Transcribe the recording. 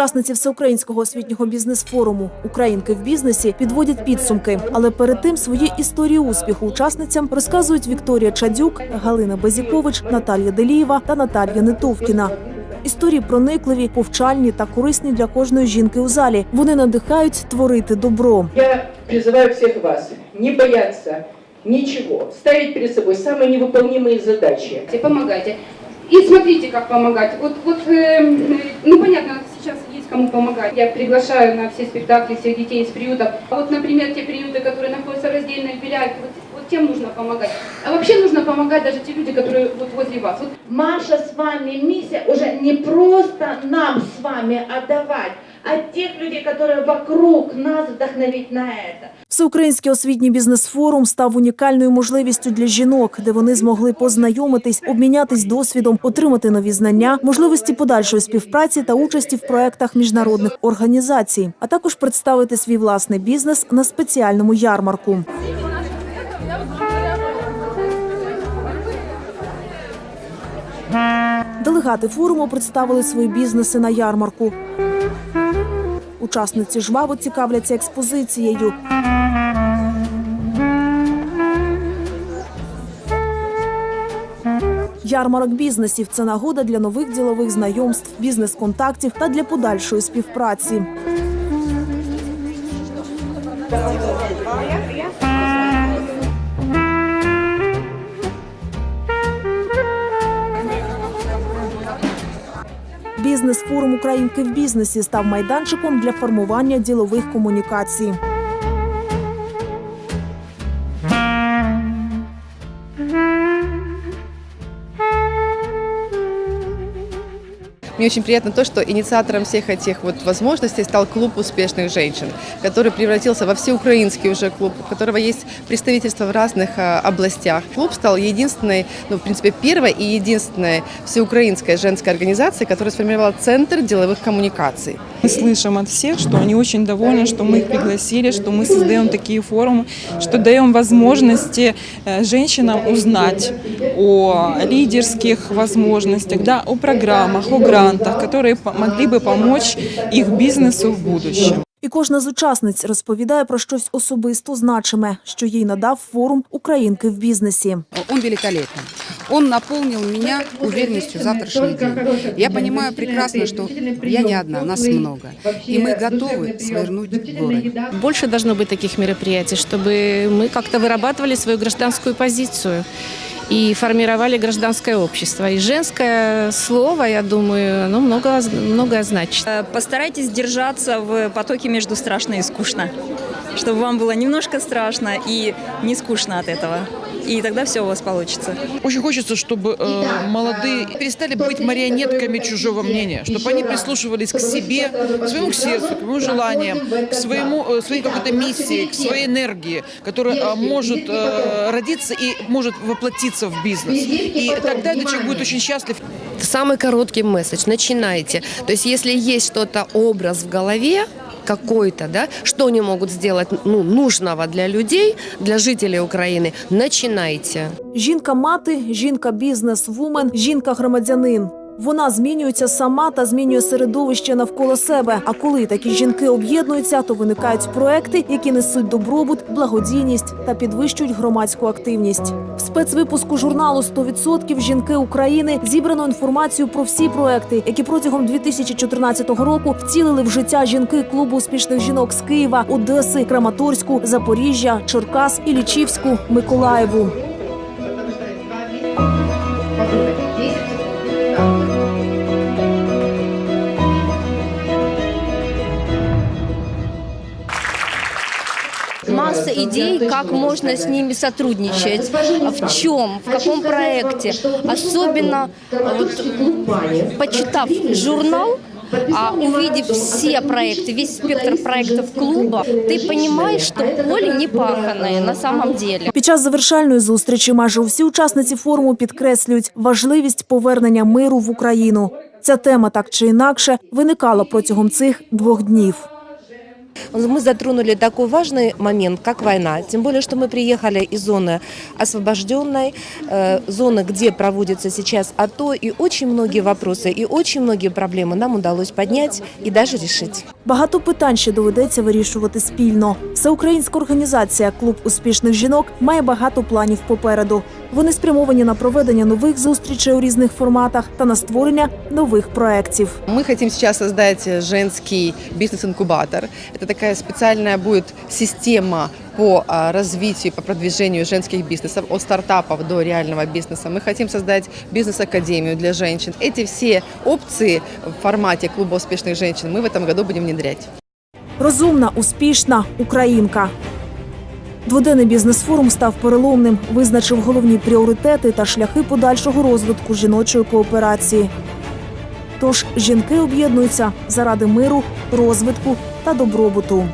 Учасниці всеукраїнського освітнього бізнес-форуму Українки в бізнесі підводять підсумки. Але перед тим свої історії успіху учасницям розказують Вікторія Чадюк, Галина Безікович, Наталія Делієва та Наталія Нетовкіна. Історії проникливі, повчальні та корисні для кожної жінки у залі. Вони надихають творити добро. Я призываю всех вас не бояться ничего, ставить перед собой самые невыполнимые задачи. Помогайте, помогайте. И смотрите, как помогать. Вот, вот эм, ну понятно, сейчас есть кому помогать. Я приглашаю на все спектакли всех детей из приютов. А вот, например, те приюты, которые находятся раздельно в Беляевке, вот, вот тем нужно помогать. А вообще нужно помогать даже те люди, которые вот возле вас. Вот Маша с вами миссия уже не просто нам с вами отдавать, а тех людей, которые вокруг нас вдохновить на это. Всеукраїнський освітній бізнес-форум став унікальною можливістю для жінок, де вони змогли познайомитись, обмінятись досвідом, отримати нові знання, можливості подальшої співпраці та участі в проектах міжнародних організацій, а також представити свій власний бізнес на спеціальному ярмарку. Делегати форуму представили свої бізнеси на ярмарку. Учасниці жваво цікавляться експозицією. Ярмарок бізнесів це нагода для нових ділових знайомств, бізнес-контактів та для подальшої співпраці. Бізнес-форум Українки в бізнесі став майданчиком для формування ділових комунікацій. Мне очень приятно то, что инициатором всех этих вот возможностей стал клуб успешных женщин, который превратился во всеукраинский уже клуб, у которого есть представительство в разных а, областях. Клуб стал единственной, ну, в принципе, первой и единственной всеукраинской женской организацией, которая сформировала Центр деловых коммуникаций. Мы слышим от всех, что они очень довольны, что мы их пригласили, что мы создаем такие форумы, что даем возможности э, женщинам узнать о лидерских возможностях, да, о программах, о грантах, которые по- могли бы помочь их бизнесу в будущем. І кожна з учасниць розповідає про щось особисто значиме, що їй надав форум Українки в бізнесі. Он великолепен. Он наполнил меня уверенностью в завтрашний день. Я понимаю прекрасно, что я не одна, нас много. И мы готовы свернуть горы. Больше должно быть таких мероприятий, чтобы мы как-то вырабатывали свою гражданскую позицию и формировали гражданское общество. И женское слово, я думаю, оно много, многое значит. Э, Постарайтесь держаться в потоке между страшно и скучно, чтобы вам было немножко страшно и не скучно от этого. И тогда все у вас получится. Очень хочется, чтобы э, молодые перестали быть марионетками чужого мнения, чтобы они прислушивались к себе, к своему сердцу, к своим желаниям, к своему, э, своей какой-то миссии, к своей энергии, которая э, может э, родиться и может воплотиться в бизнес. И тогда этот человек будет очень счастлив. Самый короткий месседж. Начинайте. То есть, если есть что-то, образ в голове, какой-то, да, что они могут сделать ну, нужного для людей, для жителей Украины, начинайте. Жінка-мати, жінка-бізнес-вумен, жінка-громадянин. Вона змінюється сама та змінює середовище навколо себе. А коли такі жінки об'єднуються, то виникають проекти, які несуть добробут, благодійність та підвищують громадську активність. В спецвипуску журналу «100% жінки України зібрано інформацію про всі проекти, які протягом 2014 року втілили в життя жінки клубу успішних жінок з Києва, Одеси, Краматорську, Запоріжжя, Черкас, Ілічівську, Миколаєву. Масса идей, как можно с ними сотрудничать, в чем, в каком проекте. Особенно вот, почитав журнал, а увидев все проекты, весь спектр проектов клуба, ты понимаешь, что поле не паханое на самом деле. Під час завершальної зустрічі майже усі учасниці форуму підкреслюють важливість повернення миру в Україну. Ця тема так чи інакше виникала протягом цих двох днів. Мы затронули такой важный момент, как война. Тем более, что мы приехали из зоны освобожденной, э, зоны, где проводится сейчас АТО, и очень многие вопросы и очень многие проблемы нам удалось поднять и даже решить. Багато питань ще доведеться вирішувати спільно. Всеукраїнська організація Клуб успішних жінок має багато планів попереду. Вони спрямовані на проведення нових зустрічей у різних форматах та на створення нових проєктів. Мы хотим сейчас создать женский бизнес-инкубатор. Это такая специальная будет система по а, развитию, по продвижению женских бизнесов, от стартапов до реального бизнеса. Мы хотим создать бизнес-академию для женщин. Эти все опции в формате клуба успешных женщин мы в этом году будем внедрять. Розумна, успішна українка. Дводенний бізнес-форум став переломним, визначив головні пріоритети та шляхи подальшого розвитку жіночої кооперації. Тож жінки об'єднуються заради миру, розвитку та добробуту.